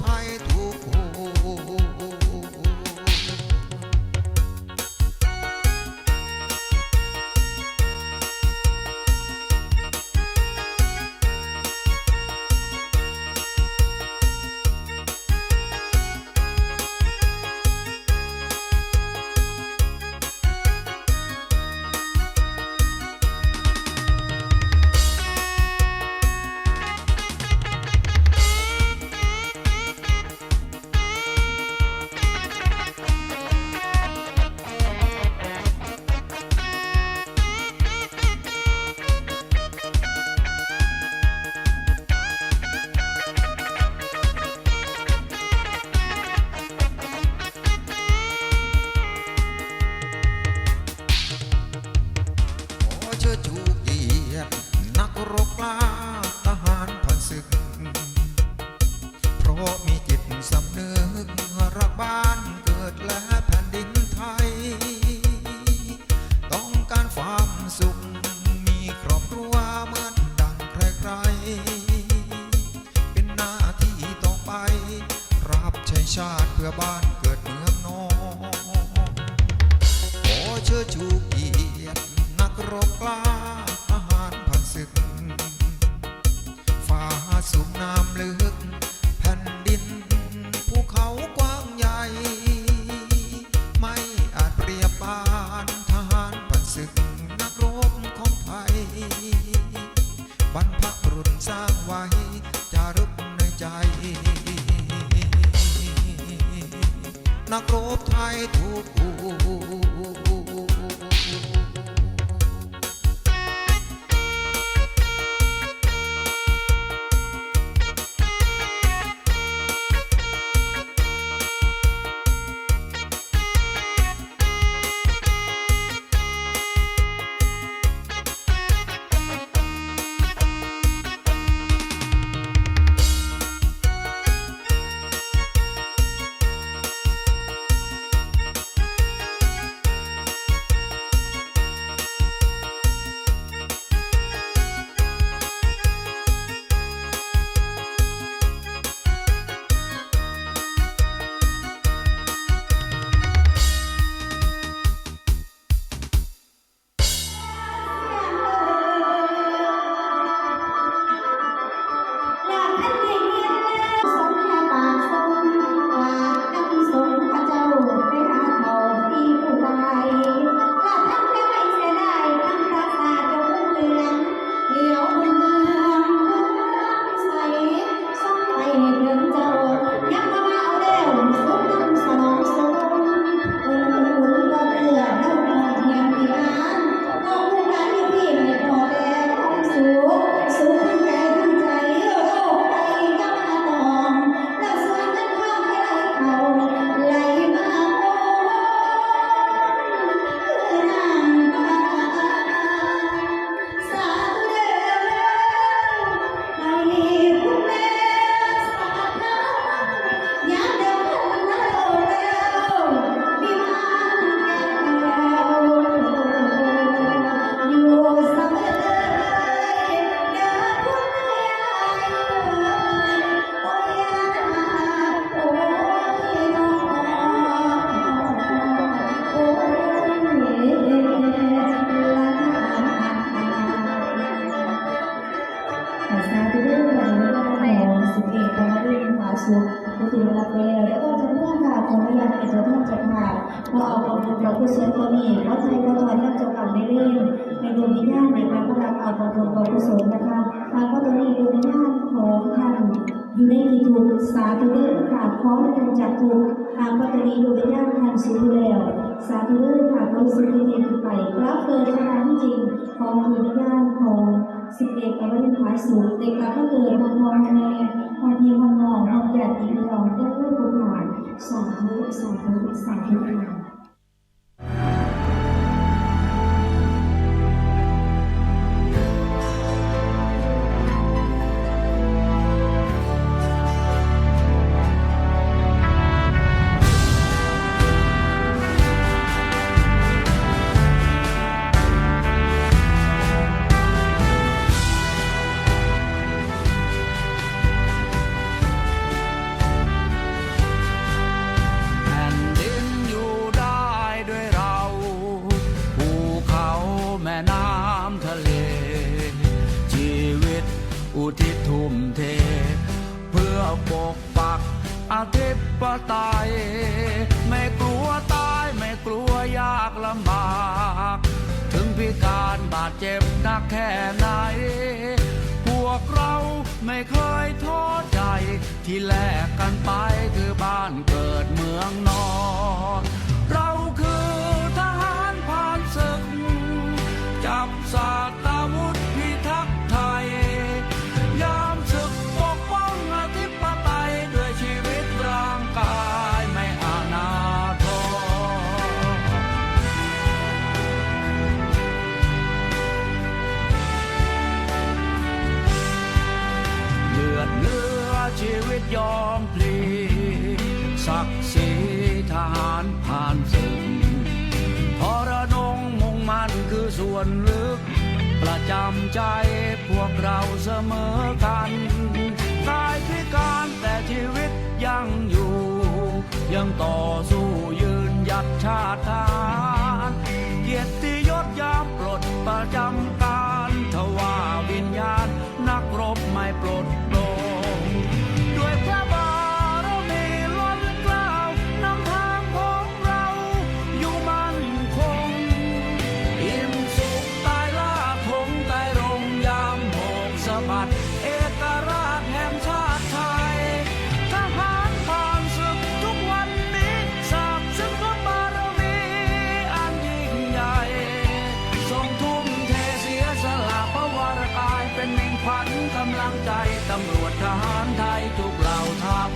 态度。 มีครอบครัวมืนดังใครๆ เป็นหน้าที่ต้อไป รับใช้ชาติเพื่อบ้านเกิดเมืองนอนขอเชิดชูเกียรตินักรบกล้า กับกุศลตัวนี้ว่าไทยก็ถอยนับจากฝั่งได้เรื่อยในดวงวิญญาณในการพลังเอาความบุญกับกุศลนะคะทางว่าตัวนี้ดวงวิญญาณของท่านอยู่ในที่ถูกสาธุเด้อค่ะขอให้ท่านจับถูกทางว่าตัวนี้ดวงวิญญาณท่านสูญแล้วสาธุเด้อค่ะเราสิ่งที่ดีขึ้นไปรับเกิดชนะที่จริงของดวงวิญญาณของสิบเอกกับวันพายสูงเด็กกับก็เกิดมองมองแม่มองพีมองนองมองแดดอีกมองได้เพื่อผู้ผ่านสาธุสาธุสาธุค่ะแดเจ็บหนักแค่ไหน พวกเราไม่เคยท้อใจ ที่แลกกันไปคือบ้านเกิดเมืองนอน เราคือทหารผ่านศึก จับสาต จำใจพวกเราเสมอกันกายพิการแต่ชีวิตยังอยู่ ยังต่อสู้ยืนหยัดชาติทหานเกียรติยศยามปลดประจำำลังใจตำรวจทหารไทยทุกเหล่าทัพ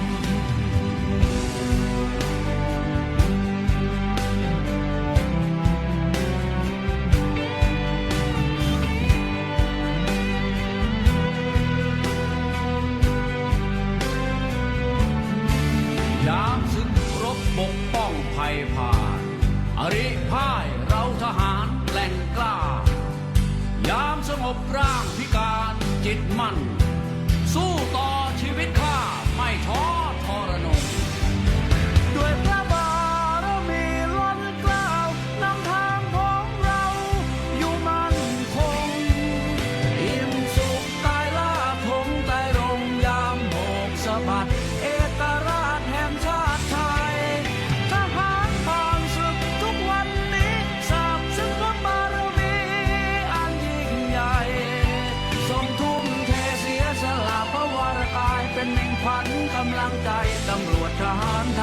ยามศึกรบปกป้องภัยผ่าน อริพ่าย จิำ